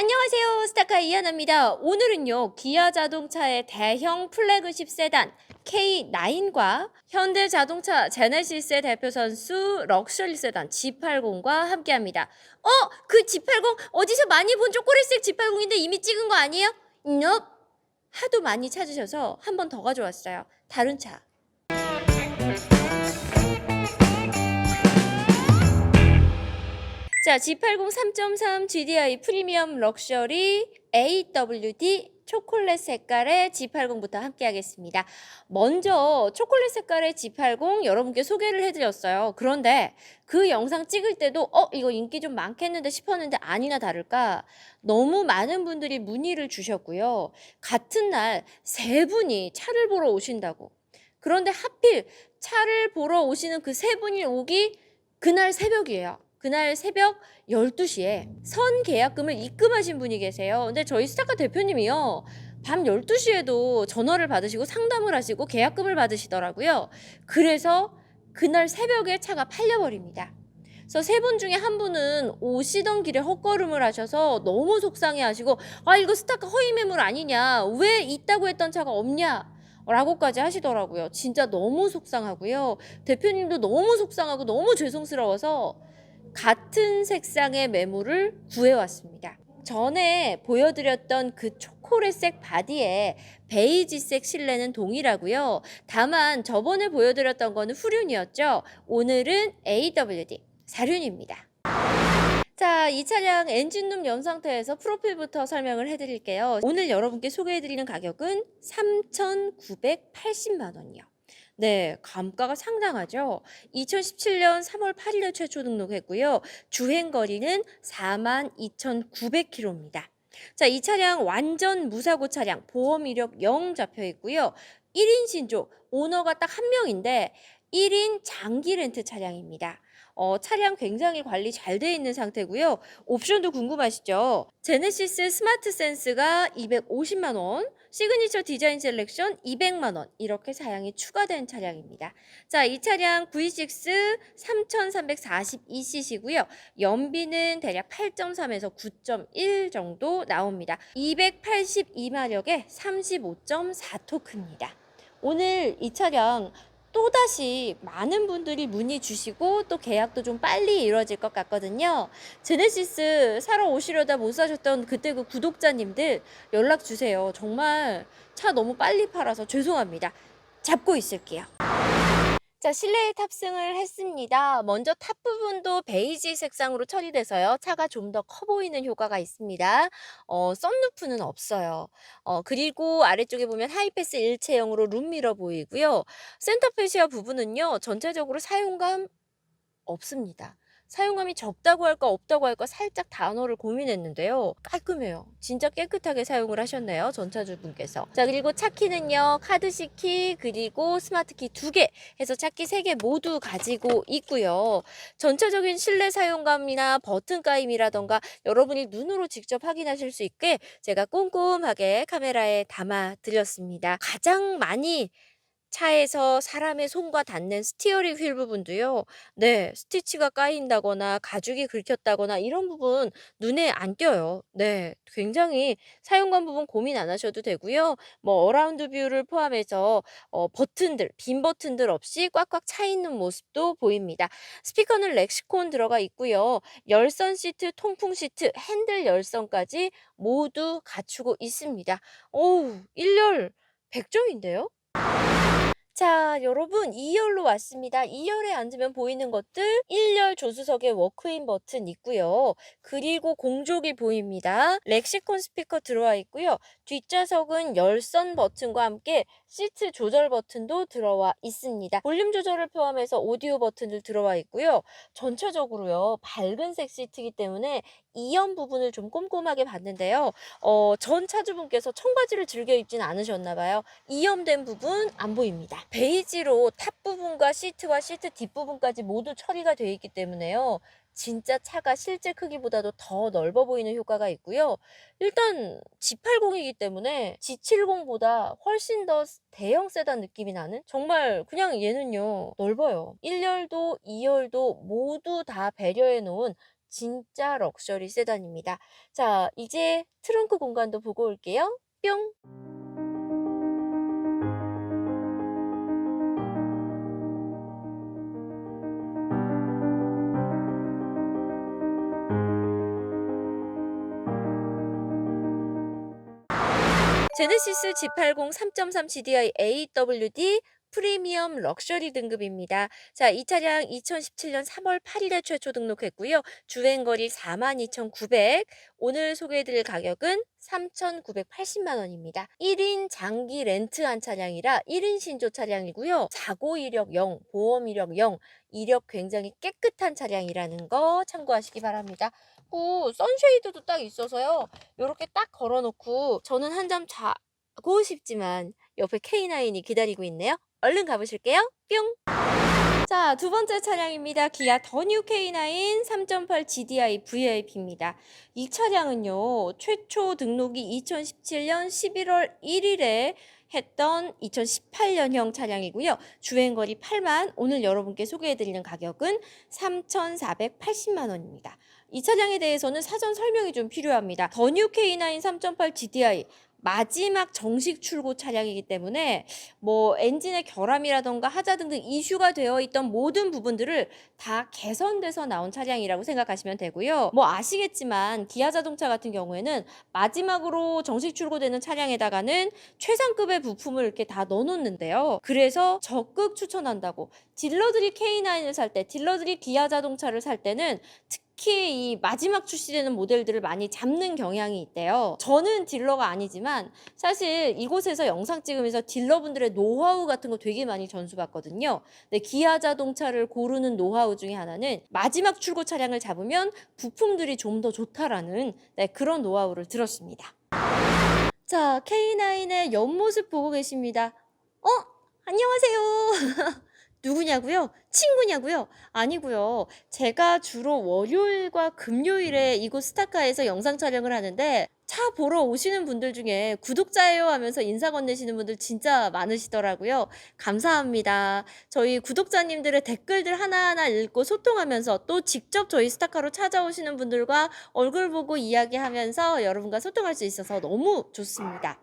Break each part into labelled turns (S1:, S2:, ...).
S1: 안녕하세요. 스타카 이하나입니다. 오늘은요, 기아 자동차의 대형 플래그십 세단 K9과 현대 자동차 제네시스의 대표 선수 럭셔리 세단 G80과 함께 합니다. 어? 그 G80 어디서 많이 본 초콜릿색 G80인데 이미 찍은 거 아니에요? Nope. 하도 많이 찾으셔서 한 번 더 가져왔어요. 다른 차. 자, G80 3.3 GDI 프리미엄 럭셔리 AWD 초콜릿 색깔의 G80부터 함께 하겠습니다. 먼저 초콜릿 색깔의 G80 여러분께 소개를 해드렸어요. 그런데 그 영상 찍을 때도 어, 이거 인기 좀 많겠는데 싶었는데 아니나 다를까 너무 많은 분들이 문의를 주셨고요. 같은 날 세 분이 차를 보러 오신다고. 그런데 하필 차를 보러 오시는 그 세 분이 오기 그날 새벽이에요. 그날 새벽 12시에 선 계약금을 입금하신 분이 계세요. 근데 저희 스타카 대표님이요. 밤 12시에도 전화를 받으시고 상담을 하시고 계약금을 받으시더라고요. 그래서 그날 새벽에 차가 팔려버립니다. 그래서 세 분 중에 한 분은 오시던 길에 헛걸음을 하셔서 너무 속상해 하시고, 아, 이거 스타카 허위 매물 아니냐? 왜 있다고 했던 차가 없냐? 라고까지 하시더라고요. 진짜 너무 속상하고요. 대표님도 너무 속상하고 너무 죄송스러워서 같은 색상의 매물을 구해왔습니다. 전에 보여드렸던 그 초콜릿색 바디에 베이지색 실내는 동일하고요. 다만 저번에 보여드렸던 거는 후륜이었죠. 오늘은 AWD 사륜입니다. 자, 이 차량 엔진룸 연 상태에서 프로필부터 설명을 해드릴게요. 오늘 여러분께 소개해드리는 가격은 3,980만 원이요. 네, 감가가 상당하죠. 2017년 3월 8일에 최초 등록했고요. 주행 거리는 42,900km입니다. 자, 이 차량 완전 무사고 차량, 보험 이력 0 잡혀 있고요. 1인 신조, 오너가 딱 한 명인데 1인 장기 렌트 차량입니다. 어, 차량 굉장히 관리 잘 돼 있는 상태고요. 옵션도 궁금하시죠? 제네시스 스마트 센스가 250만 원, 시그니처 디자인 셀렉션 200만 원 이렇게 사양이 추가된 차량입니다. 자, 이 차량 V6 3342cc고요. 연비는 대략 8.3에서 9.1 정도 나옵니다. 282마력에 35.4토크입니다. 오늘 이 차량 또다시 많은 분들이 문의 주시고 또 계약도 좀 빨리 이루어질 것 같거든요. 제네시스 사러 오시려다 못 사셨던 그때 그 구독자님들 연락 주세요. 정말 차 너무 빨리 팔아서 죄송합니다. 잡고 있을게요. 자, 실내에 탑승을 했습니다. 먼저 탑 부분도 베이지 색상으로 처리돼서요. 차가 좀 더 커 보이는 효과가 있습니다. 어, 썬루프는 없어요. 어, 그리고 아래쪽에 보면 하이패스 일체형으로 룸미러 보이고요. 센터페시아 부분은요. 전체적으로 사용감 없습니다. 사용감이 적다고 할까 없다고 할까 살짝 단어를 고민했는데요. 깔끔해요. 진짜 깨끗하게 사용을 하셨네요. 전차주분께서. 자 그리고 차키는요. 카드시키 그리고 스마트키 두 개 해서 차키 세 개 모두 가지고 있고요. 전체적인 실내 사용감이나 버튼 까임이라던가 여러분이 눈으로 직접 확인하실 수 있게 제가 꼼꼼하게 카메라에 담아 드렸습니다. 가장 많이 차에서 사람의 손과 닿는 스티어링 휠 부분도요. 네, 스티치가 까인다거나 가죽이 긁혔다거나 이런 부분 눈에 안 띄어요. 네, 굉장히 사용감 부분 고민 안 하셔도 되고요. 뭐 어라운드 뷰를 포함해서 어, 버튼들, 빈 버튼들 없이 꽉꽉 차 있는 모습도 보입니다. 스피커는 렉시콘 들어가 있고요. 열선 시트, 통풍 시트, 핸들 열선까지 모두 갖추고 있습니다. 오우, 1 열 100 점인데요? 자, 여러분 2열로 왔습니다. 2열에 앉으면 보이는 것들 1열 조수석에 워크인 버튼 있고요. 그리고 공조기 보입니다. 렉시콘 스피커 들어와 있고요. 뒷좌석은 열선 버튼과 함께 시트 조절 버튼도 들어와 있습니다. 볼륨 조절을 포함해서 오디오 버튼도 들어와 있고요. 전체적으로요. 밝은색 시트이기 때문에 이연 부분을 좀 꼼꼼하게 봤는데요. 어, 전 차주분께서 청바지를 즐겨 입진 않으셨나 봐요. 이염된 부분 안 보입니다. 베이지로 탑 부분과 시트와 시트 뒷부분까지 모두 처리가 되어 있기 때문에요. 진짜 차가 실제 크기보다도 더 넓어 보이는 효과가 있고요. 일단 G80이기 때문에 G70보다 훨씬 더 대형 세단 느낌이 나는 정말 그냥 얘는요 넓어요. 1열도 2열도 모두 다 배려해 놓은 진짜 럭셔리 세단입니다. 자, 이제 트렁크 공간도 보고 올게요. 뿅! 제네시스 G80 3.3 GDI AWD 프리미엄 럭셔리 등급입니다. 자, 이 차량 2017년 3월 8일에 최초 등록했고요. 주행거리 42,900. 오늘 소개해드릴 가격은 3,980만 원입니다. 1인 장기 렌트한 차량이라 1인 신조 차량이고요. 사고 이력 0, 보험 이력 0, 이력 굉장히 깨끗한 차량이라는 거 참고하시기 바랍니다. 그 선쉐이드도 딱 있어서요. 이렇게 딱 걸어놓고 저는 한잠 자고 싶지만 옆에 K9이 기다리고 있네요. 얼른 가보실게요. 뿅! 자, 두 번째 차량입니다. 기아 더뉴 K9 3.8 GDI VIP입니다. 이 차량은요, 최초 등록이 2017년 11월 1일에 했던 2018년형 차량이고요. 주행거리 8만, 오늘 여러분께 소개해드리는 가격은 3,480만 원입니다. 이 차량에 대해서는 사전 설명이 좀 필요합니다. 더뉴 K9 3.8 GDI 마지막 정식 출고 차량이기 때문에 뭐 엔진의 결함이라던가 하자 등등 이슈가 되어 있던 모든 부분들을 다 개선돼서 나온 차량이라고 생각하시면 되고요. 뭐 아시겠지만 기아 자동차 같은 경우에는 마지막으로 정식 출고되는 차량에다가는 최상급의 부품을 이렇게 다 넣어놓는데요. 그래서 적극 추천한다고 딜러들이 K9을 살 때, 딜러들이 기아 자동차를 살 때는 특히 이 마지막 출시되는 모델들을 많이 잡는 경향이 있대요. 저는 딜러가 아니지만 사실 이곳에서 영상 찍으면서 딜러분들의 노하우 같은 거 되게 많이 전수받거든요. 네, 기아 자동차를 고르는 노하우 중에 하나는 마지막 출고 차량을 잡으면 부품들이 좀 더 좋다라는 네, 그런 노하우를 들었습니다. 자, K9의 옆모습 보고 계십니다. 어? 안녕하세요. 누구냐고요? 친구냐고요? 아니고요. 제가 주로 월요일과 금요일에 이곳 스타카에서 영상 촬영을 하는데 차 보러 오시는 분들 중에 구독자예요 하면서 인사 건네시는 분들 진짜 많으시더라고요. 감사합니다. 저희 구독자님들의 댓글들 하나하나 읽고 소통하면서 또 직접 저희 스타카로 찾아오시는 분들과 얼굴 보고 이야기하면서 여러분과 소통할 수 있어서 너무 좋습니다.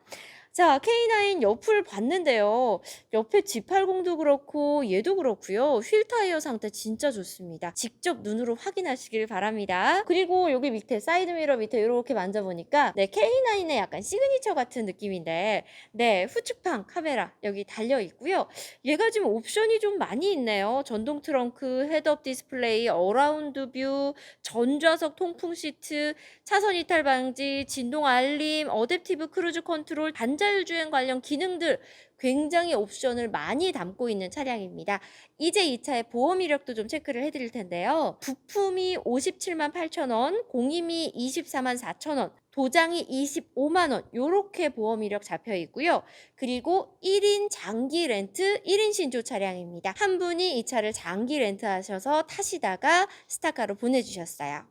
S1: 자, K9 옆을 봤는데요. 옆에 G80도 그렇고 얘도 그렇고요. 휠 타이어 상태 진짜 좋습니다. 직접 눈으로 확인하시길 바랍니다. 그리고 여기 밑에 사이드 미러 밑에 이렇게 만져보니까 네, K9의 약간 시그니처 같은 느낌인데 네, 후측방 카메라 여기 달려 있고요. 얘가 지금 옵션이 좀 많이 있네요. 전동 트렁크, 헤드업 디스플레이, 어라운드 뷰, 전좌석 통풍 시트, 차선 이탈 방지, 진동 알림, 어댑티브 크루즈 컨트롤, 단 자율 주행 관련 기능들 굉장히 옵션을 많이 담고 있는 차량입니다. 이제 이 차의 보험 이력도 좀 체크를 해드릴 텐데요. 부품이 57만 8천 원, 공임이 24만 4천 원, 도장이 25만 원 요렇게 보험 이력 잡혀 있고요. 그리고 1인 장기 렌트 1인 신조 차량입니다. 한 분이 이 차를 장기 렌트하셔서 타시다가 스타카로 보내주셨어요.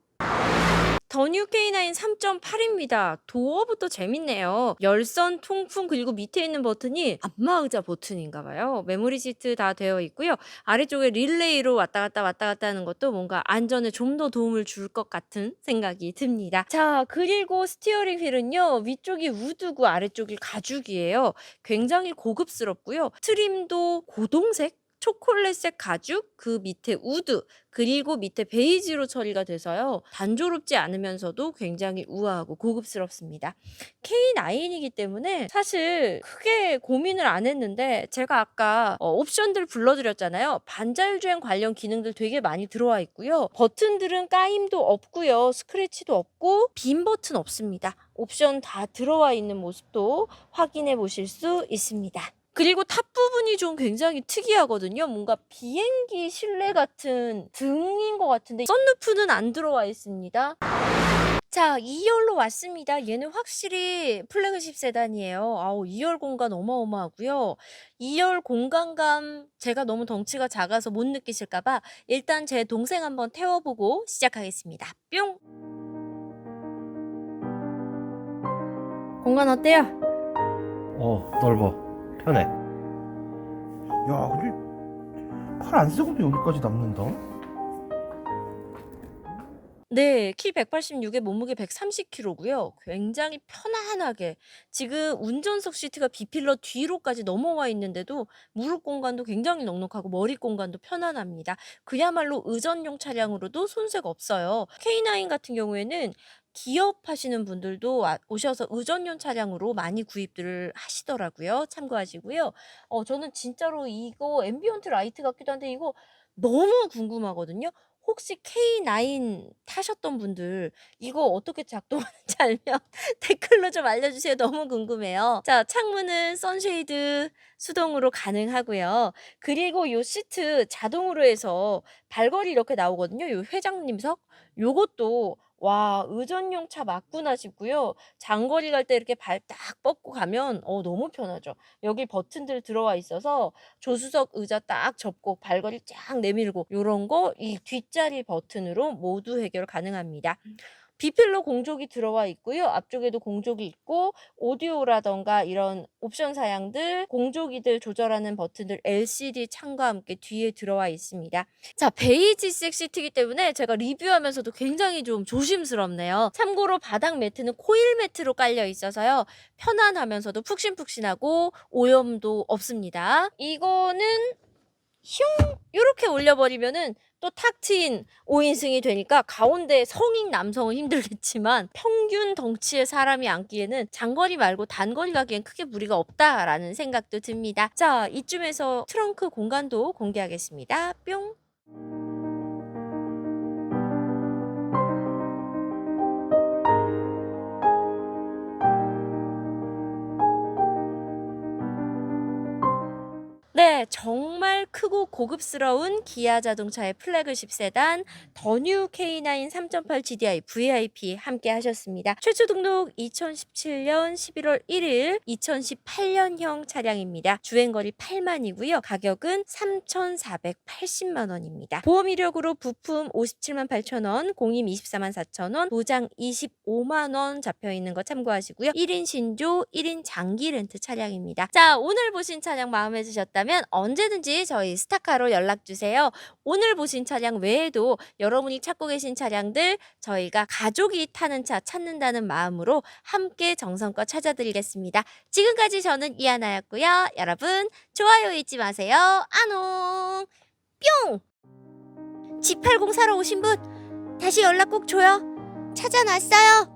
S1: 더뉴 K9 3.8입니다. 도어부터 재밌네요. 열선, 통풍 그리고 밑에 있는 버튼이 안마의자 버튼인가 봐요. 메모리 시트 다 되어 있고요. 아래쪽에 릴레이로 왔다 갔다 왔다 갔다 하는 것도 뭔가 안전에 좀 더 도움을 줄 것 같은 생각이 듭니다. 자, 그리고 스티어링 휠은요. 위쪽이 우드고 아래쪽이 가죽이에요. 굉장히 고급스럽고요. 트림도 고동색 초콜릿색 가죽, 그 밑에 우드, 그리고 밑에 베이지로 처리가 돼서요. 단조롭지 않으면서도 굉장히 우아하고 고급스럽습니다. K9이기 때문에 사실 크게 고민을 안 했는데 제가 아까 어, 옵션들 불러드렸잖아요. 반자율 주행 관련 기능들 되게 많이 들어와 있고요. 버튼들은 까임도 없고요. 스크래치도 없고 빈 버튼 없습니다. 옵션 다 들어와 있는 모습도 확인해 보실 수 있습니다. 그리고 탑 부분이 좀 굉장히 특이하거든요. 뭔가 비행기 실내 같은 등인 것 같은데 썬루프는 안 들어와 있습니다. 자, 2열로 왔습니다. 얘는 확실히 플래그십 세단이에요. 아우, 2열 공간 어마어마하고요. 2열 공간감 제가 너무 덩치가 작아서 못 느끼실까봐 일단 제 동생 한번 태워보고 시작하겠습니다. 뿅! 공간 어때요?
S2: 어 넓어 편해
S3: 야, 근데 칼안 쓰고도 여기까지 남는다.
S1: 네. 키 186에 몸무게 130kg고요. 굉장히 편안하게 지금 운전석 시트가 B필러 뒤로까지 넘어와 있는데도 무릎 공간도 굉장히 넉넉하고 머리 공간도 편안합니다. 그야말로 의전용 차량으로도 손색 없어요. K9 같은 경우에는 기업 하시는 분들도 와 오셔서 의전용 차량으로 많이 구입들을 하시더라고요. 참고하시고요. 어 저는 진짜로 이거 앰비언트 라이트 같기도 한데 이거 너무 궁금하거든요. 혹시 K9 타셨던 분들 이거 어떻게 작동하는지 알면 댓글로 좀 알려주세요. 너무 궁금해요. 자, 창문은 선쉐이드 수동으로 가능하고요. 그리고 요 시트 자동으로 해서 발걸이 이렇게 나오거든요. 요 회장님석 요것도 와 의전용 차 맞구나 싶고요. 장거리 갈 때 이렇게 발 딱 뻗고 가면 어 너무 편하죠. 여기 버튼들 들어와 있어서 조수석 의자 딱 접고 발걸이 쫙 내밀고 요런 거 이 뒷자리 버튼으로 모두 해결 가능합니다. B필러 공조기 들어와 있고요. 앞쪽에도 공조기 있고 오디오라든가 이런 옵션 사양들, 공조기들 조절하는 버튼들 LCD 창과 함께 뒤에 들어와 있습니다. 자, 베이지색 시트이기 때문에 제가 리뷰하면서도 굉장히 좀 조심스럽네요. 참고로 바닥 매트는 코일 매트로 깔려 있어서요. 편안하면서도 푹신푹신하고 오염도 없습니다. 이거는 슝 요렇게 올려버리면은 또 탁 트인 5인승이 되니까 가운데 성인 남성은 힘들겠지만 평균 덩치의 사람이 앉기에는 장거리 말고 단거리 가기엔 크게 무리가 없다라는 생각도 듭니다. 자, 이쯤에서 트렁크 공간도 공개하겠습니다. 뿅. 네, 정말 크고 고급스러운 기아 자동차의 플래그십 세단 더뉴 K9 3.8 GDI VIP 함께 하셨습니다. 최초 등록 2017년 11월 1일 2018년형 차량입니다. 주행거리 8만이고요. 가격은 3,480만 원입니다. 보험 이력으로 부품 57만 8천 원, 공임 24만 4천 원, 보장 25만 원 잡혀 있는 거 참고하시고요. 1인 신조, 1인 장기 렌트 차량입니다. 자, 오늘 보신 차량 마음에 드셨다면 언제든지 저희 스타카로 연락 주세요. 오늘 보신 차량 외에도 여러분이 찾고 계신 차량들 저희가 가족이 타는 차 찾는다는 마음으로 함께 정성껏 찾아드리겠습니다. 지금까지 저는 이하나였고요. 여러분 좋아요 잊지 마세요. 안녕. 뿅. G80 사러 오신 분 다시 연락 꼭 줘요. 찾아놨어요.